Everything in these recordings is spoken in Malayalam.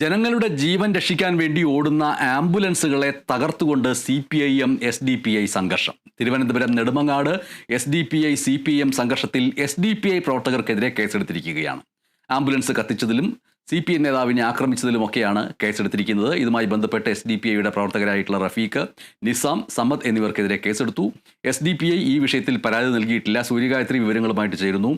ജനങ്ങളുടെ ജീവൻ രക്ഷിക്കാൻ വേണ്ടി ഓടുന്ന ആംബുലൻസുകളെ തകർത്തുകൊണ്ട് C P I M S D P I സംഘർഷം. Thiruvananthapuram Nedumangad S D P I C P M സംഘർഷത്തിൽ എസ് ഡി പി ഐ പ്രവർത്തകർക്കെതിരെ കേസെടുത്തിരിക്കുകയാണ്. ആംബുലൻസ് കത്തിച്ചതിലും സി പി ഐ നേതാവിനെ ആക്രമിച്ചതിലുമൊക്കെയാണ് കേസെടുത്തിരിക്കുന്നത്. ഇതുമായി ബന്ധപ്പെട്ട് എസ് ഡി പി ഐയുടെ പ്രവർത്തകരായിട്ടുള്ള റഫീഖ് നിസാം സമ്മദ് എന്നിവർക്കെതിരെ കേസെടുത്തു. എസ് ഡി പി ഐ ഈ വിഷയത്തിൽ പരാതി നൽകിയിട്ടില്ല. സൂര്യഗായത്രി വിവരങ്ങളുമായിട്ട് ചേരുന്നു.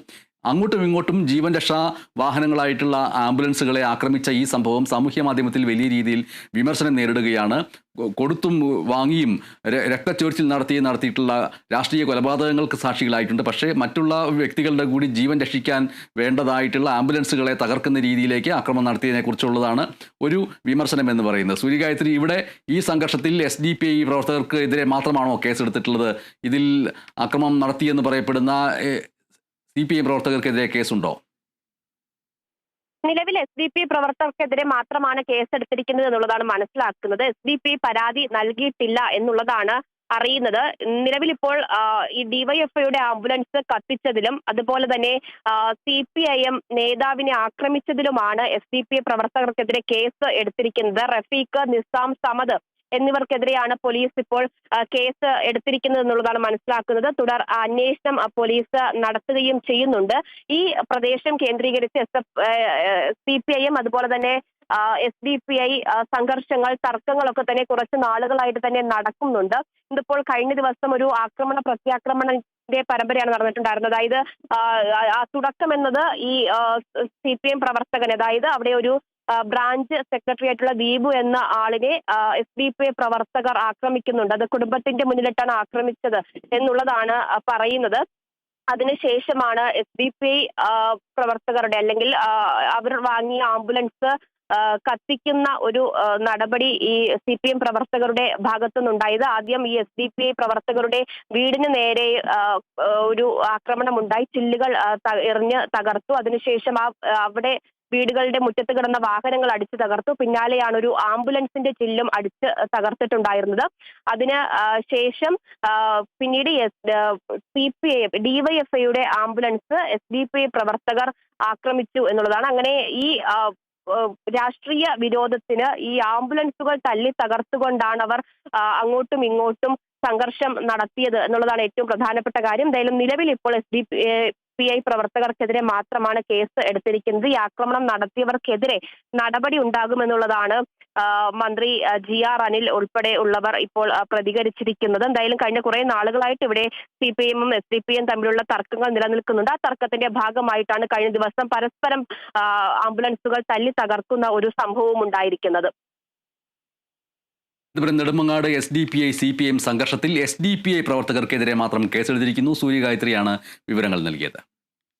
അങ്ങോട്ടും ഇങ്ങോട്ടും ജീവൻ രക്ഷാ വാഹനങ്ങളായിട്ടുള്ള ആംബുലൻസുകളെ ആക്രമിച്ച ഈ സംഭവം സാമൂഹ്യ മാധ്യമത്തിൽ വലിയ രീതിയിൽ വിമർശനം നേരിടുകയാണ്. കൊടുത്തും വാങ്ങിയും രക്തച്ചോർച്ചിൽ നടത്തി നടത്തിയിട്ടുള്ള രാഷ്ട്രീയ കൊലപാതകങ്ങൾക്ക് സാക്ഷികളായിട്ടുണ്ട്. പക്ഷേ മറ്റുള്ള വ്യക്തികളുടെ കൂടി ജീവൻ രക്ഷിക്കാൻ വേണ്ടതായിട്ടുള്ള ആംബുലൻസുകളെ തകർക്കുന്ന രീതിയിലേക്ക് ആക്രമണം നടത്തിയതിനെ കുറിച്ചുള്ളതാണ് ഒരു വിമർശനം എന്ന് പറയുന്നത്. സൂര്യഗായത്രി ഇവിടെ ഈ സംഘർഷത്തിൽ എസ് ഡി പി ഐ പ്രവർത്തകർക്ക് എതിരെ മാത്രമാണോ കേസെടുത്തിട്ടുള്ളത്? ഇതിൽ അക്രമം നടത്തിയെന്ന് പറയപ്പെടുന്ന സി പി ഐ പ്രവർത്തകർക്കെതിരെ കേസുണ്ടോ? നിലവിൽ എസ് ഡി പി പ്രവർത്തകർക്കെതിരെ മാത്രമാണ് കേസെടുത്തിരിക്കുന്നത് എന്നുള്ളതാണ് മനസ്സിലാക്കുന്നത്. എസ് ഡി പി പരാതി നൽകിയിട്ടില്ല എന്നുള്ളതാണ് അറിയുന്നത്. നിലവിൽ ഇപ്പോൾ ഈ ഡിവൈഎഫ്ഐയുടെ ആംബുലൻസ് കത്തിച്ചതിലും അതുപോലെ തന്നെ സി പി ഐ എം നേതാവിനെ ആക്രമിച്ചതിലുമാണ് എസ് ഡി പി പ്രവർത്തകർക്കെതിരെ കേസ് എടുത്തിരിക്കുന്നത്. റഫീഖ് നിസാം സമദ് എന്നിവർക്കെതിരെയാണ് പോലീസ് ഇപ്പോൾ കേസ് എടുത്തിരിക്കുന്നത് എന്നുള്ളതാണ് മനസ്സിലാക്കുന്നത്. തുടർ അന്വേഷണം പോലീസ് നടത്തുകയും ചെയ്യുന്നുണ്ട്. ഈ പ്രദേശം കേന്ദ്രീകരിച്ച് S F C P I M അതുപോലെ തന്നെ എസ് ഡി പി ഐ സംഘർഷങ്ങൾ തർക്കങ്ങളൊക്കെ തന്നെ കുറച്ച് നാളുകളായിട്ട് തന്നെ നടക്കുന്നുണ്ട്. ഇതിപ്പോൾ കഴിഞ്ഞ ദിവസം ഒരു ആക്രമണ പ്രത്യാക്രമണത്തിന്റെ പരമ്പരയാണ് നടന്നിട്ടുണ്ടായിരുന്നത്. അതായത് തുടക്കം എന്നത് ഈ സി പി എം പ്രവർത്തകൻ അതായത് അവിടെ ഒരു ബ്രാഞ്ച് സെക്രട്ടറി ആയിട്ടുള്ള ദീപു എന്ന ആളിനെ എസ് ഡി പി പ്രവർത്തകർ ആക്രമിക്കുന്നുണ്ട്. അത് കുടുംബത്തിന്റെ മുന്നിലിട്ടാണ് ആക്രമിച്ചത് എന്നുള്ളതാണ് പറയുന്നത്. അതിനുശേഷമാണ് എസ് ഡി പി പ്രവർത്തകരുടെ അല്ലെങ്കിൽ അവർ വാങ്ങിയ ആംബുലൻസ് കത്തിക്കുന്ന ഒരു നടപടി ഈ സി പി എം പ്രവർത്തകരുടെ ഭാഗത്തുനിന്നുണ്ടായത്. ആദ്യം ഈ എസ് ഡി പി ഐ പ്രവർത്തകരുടെ വീടിന് നേരെ ഒരു ആക്രമണം ഉണ്ടായി ചില്ലുകൾ എറിഞ്ഞ് തകർത്തു. അതിനുശേഷം ആ, അവിടെ വീടുകളുടെ മുറ്റത്ത് കിടന്ന വാഹനങ്ങൾ അടിച്ചു തകർത്തു. പിന്നാലെയാണ് ഒരു ആംബുലൻസിന്റെ ചില്ലും അടിച്ച് തകർത്തിട്ടുണ്ടായിരുന്നത്. അതിന് ശേഷം പിന്നീട് സി പി ഐ ഡിവൈഎഫ്ഐയുടെ ambulance S D P I പ്രവർത്തകർ ആക്രമിച്ചു എന്നുള്ളതാണ്. അങ്ങനെ ഈ രാഷ്ട്രീയ വിരോധത്തിന് ഈ ആംബുലൻസുകൾ തല്ലി തകർത്തുകൊണ്ടാണ് അവർ അങ്ങോട്ടും ഇങ്ങോട്ടും സംഘർഷം നടത്തിയത് എന്നുള്ളതാണ് ഏറ്റവും പ്രധാനപ്പെട്ട കാര്യം. എന്തായാലും നിലവിൽ ഇപ്പോൾ എസ് ഡി പി ഐ പ്രവർത്തകർക്കെതിരെ മാത്രമാണ് കേസ് എടുത്തിരിക്കുന്നത്. ഈ ആക്രമണം നടത്തിയവർക്കെതിരെ നടപടി ഉണ്ടാകുമെന്നുള്ളതാണ് മന്ത്രി ജി ആർ അനിൽ ഉൾപ്പെടെ ഉള്ളവർ ഇപ്പോൾ പ്രതികരിച്ചിരിക്കുന്നത്. എന്തായാലും കഴിഞ്ഞ കുറെ നാളുകളായിട്ട് ഇവിടെ സി പി എമ്മും എസ് ഡി പി എം തമ്മിലുള്ള തർക്കങ്ങൾ നിലനിൽക്കുന്നുണ്ട്. ആ തർക്കത്തിന്റെ ഭാഗമായിട്ടാണ് കഴിഞ്ഞ ദിവസം പരസ്പരം ആംബുലൻസുകൾ തല്ലി തകർക്കുന്ന ഒരു സംഭവവും ഉണ്ടായിരിക്കുന്നത്. Thiruvananthapuram Nedumangad S D P I C P M സംഘർഷത്തിൽ എസ് ഡി പി ഐ പ്രവർത്തകർക്കെതിരെ മാത്രം കേസെടുത്തിരിക്കുന്നു. സൂര്യഗായത്രിയാണ് വിവരങ്ങൾ നൽകിയത്.